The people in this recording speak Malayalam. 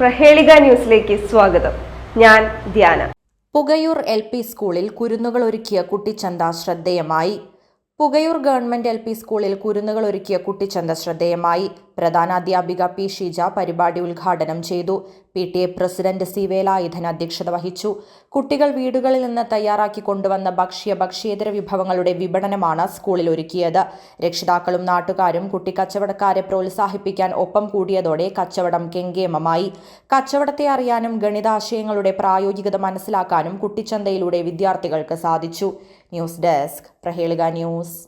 പ്രഹേളിക ന്യൂസിലേക്ക് സ്വാഗതം. ഞാൻ ധ്യാന. പുകയൂർ എൽ പി സ്കൂളിൽ കുരുന്നുകൾ ഒരുക്കിയ കുട്ടിച്ചന്ത ശ്രദ്ധേയമായി. പുകയൂർ ഗവൺമെന്റ് എൽ പി സ്കൂളിൽ കുരുന്നുകൾ ഒരുക്കിയ കുട്ടിച്ചന്ത ശ്രദ്ധേയമായി. പ്രധാനാധ്യാപിക പി ഷീജ പരിപാടി ഉദ്ഘാടനം ചെയ്തു. P T A president C Velayudhan അധ്യക്ഷത വഹിച്ചു. കുട്ടികൾ വീടുകളിൽ നിന്ന് തയ്യാറാക്കി കൊണ്ടുവന്ന ഭക്ഷ്യ ഭക്ഷ്യേതര വിഭവങ്ങളുടെ വിപണനമാണ് സ്കൂളിൽ ഒരുക്കിയത്. രക്ഷിതാക്കളും നാട്ടുകാരും കുട്ടിക്കച്ചവടക്കാരെ പ്രോത്സാഹിപ്പിക്കാൻ ഒപ്പം കൂടിയതോടെ കച്ചവടം കെങ്കേമമായി. കച്ചവടത്തെ അറിയാനും ഗണിതാശയങ്ങളുടെ പ്രായോഗികത മനസ്സിലാക്കാനും കുട്ടിച്ചന്തയിലൂടെ വിദ്യാർത്ഥികൾക്ക് സാധിച്ചു. News desk Prahelika news.